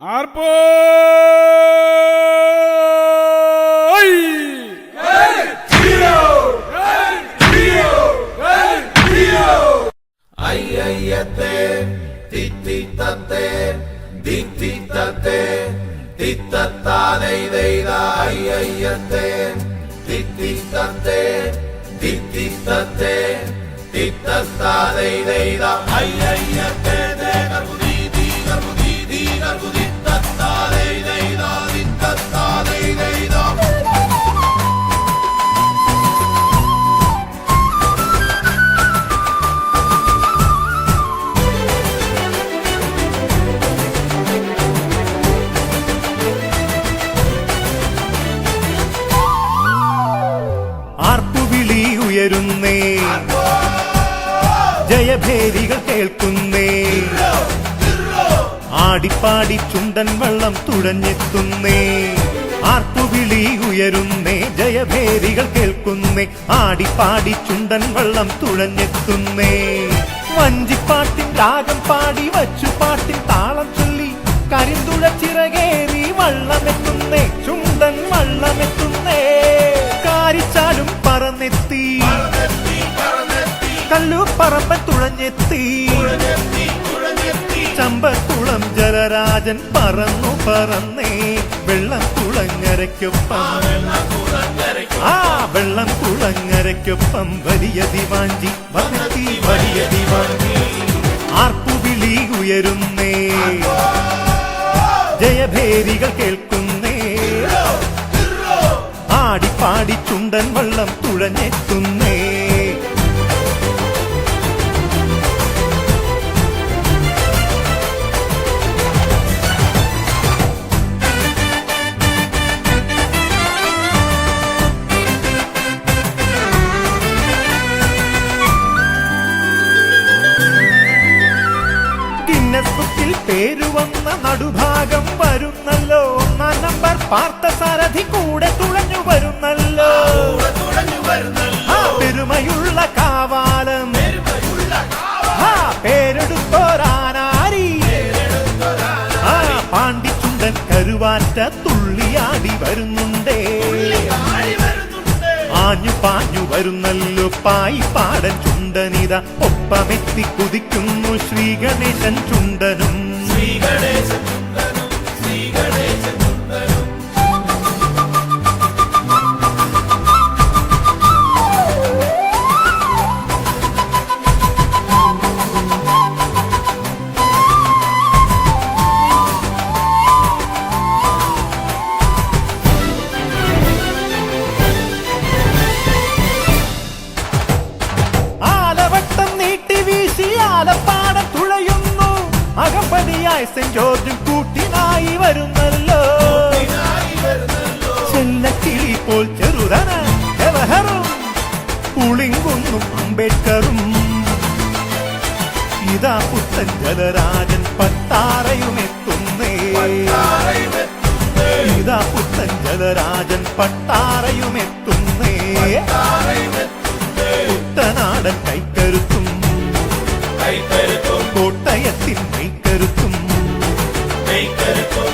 ஆர்போய் ஐயத்தே தித்தி தத்தே தித்தி தத்தே தித்தத்தானை தெய்தாய் ஐயத்தே தித்தி தத்தே தித்தி தத்தே தித்தத்தானை தெய்தா ஐயத்தே കേൾക്കുന്നേ. ആടിപ്പാടി ചുണ്ടൻ വള്ളം തുഴഞ്ഞെത്തുന്നേ. ആർപ്പുവിളി ഉയരുന്നേ. ജയഭേരികൾ കേൾക്കുന്നേ. ആടിപ്പാടി ചുണ്ടൻ വള്ളം തുഴഞ്ഞെത്തുന്നേ. വഞ്ചിപ്പാട്ടിൻ രാഗം പാടി വച്ചു പാട്ടിൻ താളം ചൊല്ലി കരിന്തുഴ ചിറകേറി വള്ളമെത്തുന്നേ. ചുണ്ടൻ വള്ളമെത്തുന്നേ. കാരിച്ചാലും പറന്നെത്തി. പറമ്പൻ തുഴഞ്ഞെത്തി. ചമ്പക്കുളം ജലരാജൻ പറന്നു പറന്നേ. വെള്ളം കുളങ്ങരയ്ക്കൊപ്പം. ആ വെള്ളം കുളങ്ങരയ്ക്കൊപ്പം വലിയ ദിവാഞ്ചി വന്നെത്തി. വലിയ ദിവാഞ്ചി ആർപ്പുവിളി ഉയരുന്നേ. ജയഭേരികൾ കേൾക്കുന്നേ. ആടിപ്പാടി ചുണ്ടൻ വെള്ളം തുഴഞ്ഞെത്തുന്നേ. ബുക്കിൽ പേരുവന്ന നടുഭാഗം വരുന്നല്ലോ. ഒന്നാം നമ്പർ പാർത്ത സാരഥി കൂടെ തുഴഞ്ഞു വരുന്നല്ലോ. പെരുമയുള്ള കാവാലം. പേരെടുത്തോരാനാരി. ആ പാണ്ടിച്ചുണ്ടൻ കരുവാറ്റ തുള്ളിയാടി വരുന്നുണ്ടേ. ആഞ്ഞു പാഞ്ഞു വരുന്നല്ലോ. പായി പാടൻ ചുണ്ടനിത ഒപ്പമെത്തി കുതിക്കുന്നു ശ്രീ ഗണേശൻ ചുണ്ടനും. ആലവട്ടം അംബേദ്കറും ഇതാ പുത്തൻ ജലരാജൻ പട്ടാറയും എത്തുന്നേ ഇതാ പുത്തൻ ജലരാജൻ പട്ടാറയും എത്തുന്നേ കുട്ടനാടൻ കൈക്കരുത്തും കോട്ടയത്തിൻ മെയ്ക്കരുത്തും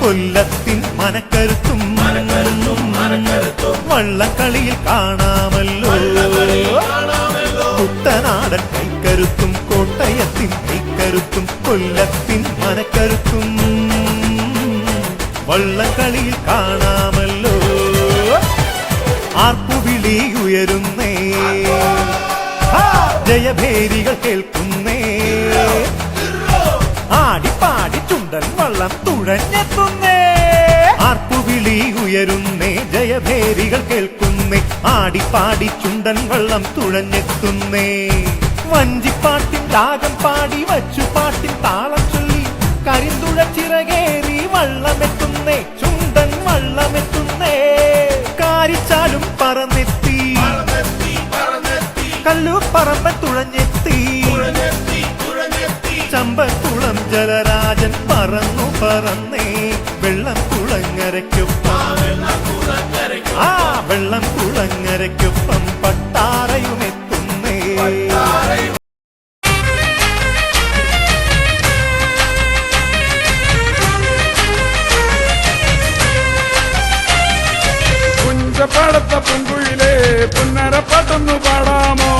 കൊല്ലത്തിൻ മനക്കരുത്തും വള്ളക്കളിയിൽ കാണാമല്ലോ കൈക്കരുത്തും കൊല്ലത്തിൻ മനക്കരുത്തും വള്ളക്കളിയിൽ കാണാമല്ലോ. ആർപ്പുവിളി ഉയരുന്നേ. ജയഭേരികൾ കേൾക്കുന്നേ. ആടിപ്പാടി ചുണ്ടൻ വള്ളം തുഴഞ്ഞെത്തുന്നേ. ആർപ്പുവിളി ഉയരുന്നേ ജയഭേരികൾ കേൾക്കുന്നേ. ആടിപ്പാടി ചുണ്ടൻ വള്ളം തുഴഞ്ഞെത്തുന്നേ. വഞ്ചിപ്പാട്ടിൻ രാഗം പാടി വച്ചു പാട്ടിൻ താളം ചൊല്ലി. കരിന്തുഴ ചിറകേറി വള്ളമെത്തുന്നേ ചുണ്ടൻ വള്ളമെത്തുന്നേ. കാരിച്ചാലും പറന്നെത്തി. കല്ലു പറമ്പൻ തുഴഞ്ഞെത്തി. ചമ്പക്കുളം ജലരാജൻ പറന്നു പറന്നേ. വെള്ളം കുളങ്ങരയ്ക്കൊപ്പം. ആ വെള്ളം കുളങ്ങരയ്ക്കൊപ്പം പട്ടാറയുമെത്തുന്നേ படத்த பண்புயிலே புன்னர பட்டம் പാടാമോ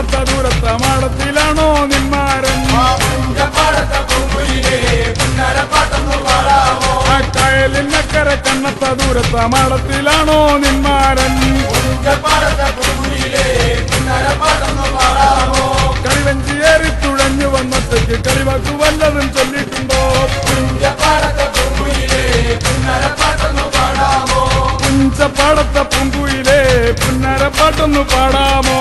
തണുത്ത മാടത്തിലാണോ നിന്മാരൻ കയലിനക്കര കണ്ണത്ത ദൂരത്ത മാടത്തിലാണോ നിന്മാരൻ കളിവഞ്ചിയേറി തുഴഞ്ഞു വന്നത്തേക്ക് കളിവാക്കു വല്ലതും ചൊല്ലിട്ടുണ്ടോ? പുഞ്ചപ്പാടത്ത പൂങ്കുയിലെ പുന്നരപ്പാട്ടൊന്നു പാടാമോ?